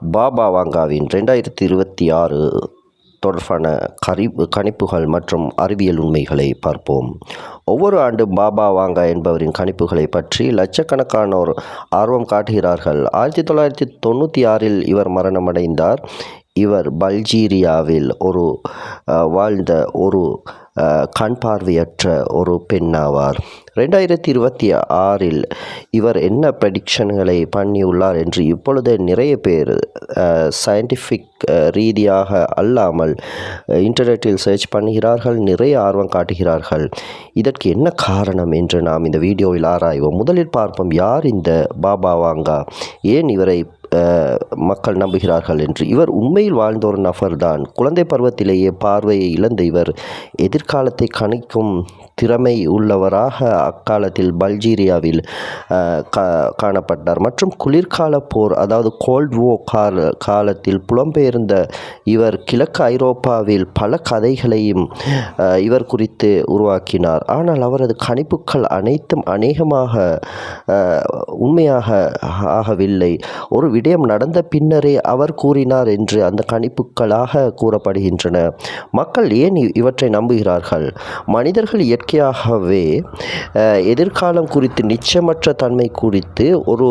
பாபா வாங்காவின் ரெண்டாயிரத்தி இருபத்தி ஆறு தொடர்பான கரிப்பு கணிப்புகள் மற்றும் அறிவியல் உண்மைகளை பார்ப்போம். ஒவ்வொரு ஆண்டும் பாபா வாங்கா என்பவரின் கணிப்புகளை பற்றி லட்சக்கணக்கானோர் ஆர்வம் காட்டுகிறார்கள். ஆயிரத்தி தொள்ளாயிரத்தி தொண்ணூற்றி ஆறில் இவர் மரணமடைந்தார். இவர் பல்ஜீரியாவில் ஒரு வாழ்ந்த ஒரு கண் பார்வையற்ற ஒரு பெண்ணாவார். ரெண்டாயிரத்தி இருபத்தி ஆறில் இவர் என்ன ப்ரெடிக்ஷன்களை பண்ணியுள்ளார் என்று இப்பொழுது நிறைய பேர் சயின்டிஃபிக் ரீதியாக அல்லாமல் இன்டர்நெட்டில் சர்ச் பண்ணுகிறார்கள் நிறைய ஆர்வம் காட்டுகிறார்கள். இதற்கு என்ன காரணம் என்று நாம் இந்த வீடியோவில் ஆராய்வோம். முதலில் பார்ப்போம் யார் இந்த பாபா வாங்கா? ஏன் இவரை மக்கள் நம்புகிறார்கள் என்று. இவர் உண்மையில் வாழ்ந்த ஒரு நபர்தான். குழந்தை பருவத்திலேயே பார்வையை இழந்த இவர் எதிர்காலத்தை கணிக்கும் திறமை உள்ளவராக அக்காலத்தில் பல்ஜீரியாவில் கா காணப்பட்டார். மற்றும் குளிர்கால போர் அதாவது கோல்ட் வோ கால காலத்தில் புலம்பெயர்ந்த இவர் கிழக்கு ஐரோப்பாவில் பல கதைகளையும் இவர் குறித்து உருவாக்கினார். ஆனால் அவரது கணிப்புகள் அனைத்தும் அநேகமாக உண்மையாக ஆகவில்லை. ஒரு விடயம் நடந்த பின்னரே அவர் கூறினார் என்று அந்த கணிப்புகளாக கூறப்படுகின்றன. மக்கள் ஏன் இவற்றை நம்புகிறார்கள்? மனிதர்கள் இயற்கையாகவே எதிர்காலம் குறித்து நிச்சயமற்ற தன்மை குறித்து ஒரு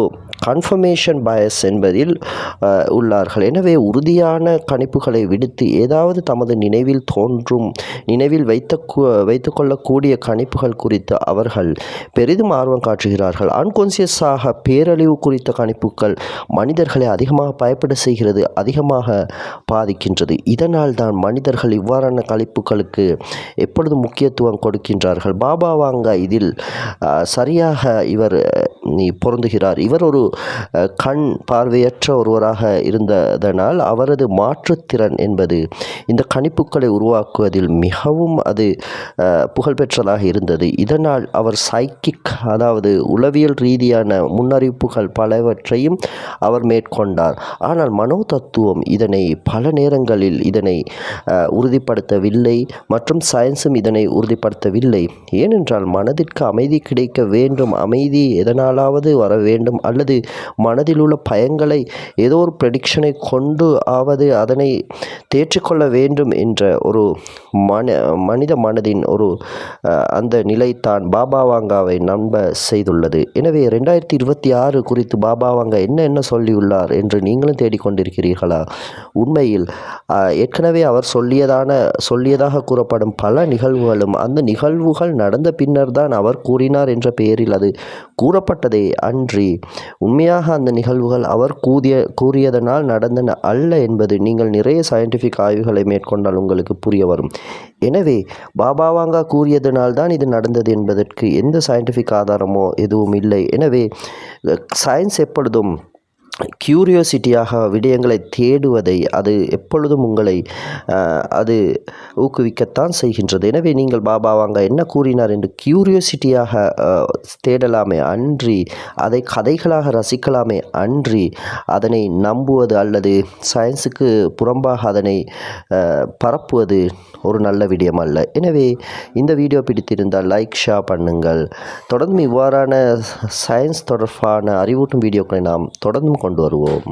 கன்ஃபர்மேஷன் பயஸ் என்பதில் உள்ளார்கள். எனவே உறுதியான கணிப்புகளை விடுத்து ஏதாவது தமது நினைவில் தோன்றும் நினைவில் வைத்த வைத்துக்கொள்ளக்கூடிய கணிப்புகள் குறித்து அவர்கள் பெரிதும் ஆர்வம் காட்டுகிறார்கள். அன்கான்சியஸாக பேரழிவு குறித்த கணிப்புகள் மனிதர்களை அதிகமாக பயப்பட செய்கிறது அதிகமாக பாதிக்கின்றது. இதனால் தான் மனிதர்கள் இவ்வாறான கணிப்புகளுக்கு எப்பொழுதும் முக்கியத்துவம் கொடுக்கின்றார்கள். பாபா வாங்க இதில் சரியாக இவர் பொருந்துகிறார். இவர் ஒரு கண் பார்வையற்ற ஒருவராக இருந்ததனால் அவரது மாற்றுத்திறன் என்பது இந்த கணிப்புகளை உருவாக்குவதில் மிகவும் அது புகழ்பெற்றதாக இருந்தது. இதனால் அவர் சைக்கிக் அதாவது உளவியல் ரீதியான முன்னறிவிப்புகள் பலவற்றையும் அவர் மேற்கொண்டார். ஆனால் மனோ தத்துவம் இதனை பல நேரங்களில் இதனை உறுதிப்படுத்தவில்லை மற்றும் சயின்ஸும் இதனை உறுதிப்படுத்தவில்லை. ஏனென்றால் மனதிற்கு அமைதி கிடைக்க வேண்டும். அமைதி எதனாலாவது வர வேண்டும் அல்லது மனதில் உள்ள பயங்களை ஏதோ ஒரு ப்ரெடிக்ஷனை கொண்டு ஆவது அதனை தேற்றிக்கொள்ள வேண்டும் என்ற ஒரு மன மனித மனதின் ஒரு அந்த நிலை தான் பாபா வாங்காவை நம்ப செய்துள்ளது. எனவே ரெண்டாயிரத்தி இருபத்தி ஆறு குறித்து பாபா வாங்கா என்ன என்ன சொல்லியுள்ளார் என்று நீங்களும் தேடிக்கொண்டிருக்கிறீர்களா? உண்மையில் ஏற்கனவே அவர் சொல்லியதான சொல்லியதாக கூறப்படும் பல நிகழ்வுகளும் அந்த நிகழ்வுகள் நடந்த பின்னர் தான் அவர் கூறினார் என்ற பெயரில் அது கூறப்பட்டதே அன்றி உண்மையாக அந்த நிகழ்வுகள் அவர் கூறிய கூறியதனால் நடந்தன அல்ல என்பது நீங்கள் நிறைய சயின்டிஃபிக் ஆய்வுகளை மேற்கொண்டால் உங்களுக்கு புரிய வரும். எனவே பாபாவாங்கா கூறியதனால் தான் இது நடந்தது என்பதற்கு எந்த சயின்டிஃபிக் ஆதாரமோ எதுவும் இல்லை. எனவே சயின்ஸ் எப்பொழுதும் கியூரியோசிட்டியாக விடயங்களை தேடுவதை அது எப்பொழுதும் உங்களை அது ஊக்குவிக்கத்தான் செய்கின்றது. எனவே நீங்கள் பாபா வாங்க என்ன கூறினார்? என்று கியூரியோசிட்டியாக தேடலாமே அன்றி அதை கதைகளாக ரசிக்கலாமே அன்றி அதனை நம்புவது அல்லது சயின்ஸுக்கு புறம்பாக அதனை பரப்புவது ஒரு நல்ல விடயம் அல்ல. எனவே இந்த வீடியோ பிடித்திருந்தால் லைக் ஷேர் பண்ணுங்கள். தொடர்ந்து இவ்வாறான சயின்ஸ் தொடர்பான அறிவூட்டும் வீடியோக்களை நாம் தொடர்ந்தும் கொண்டு வருவோம்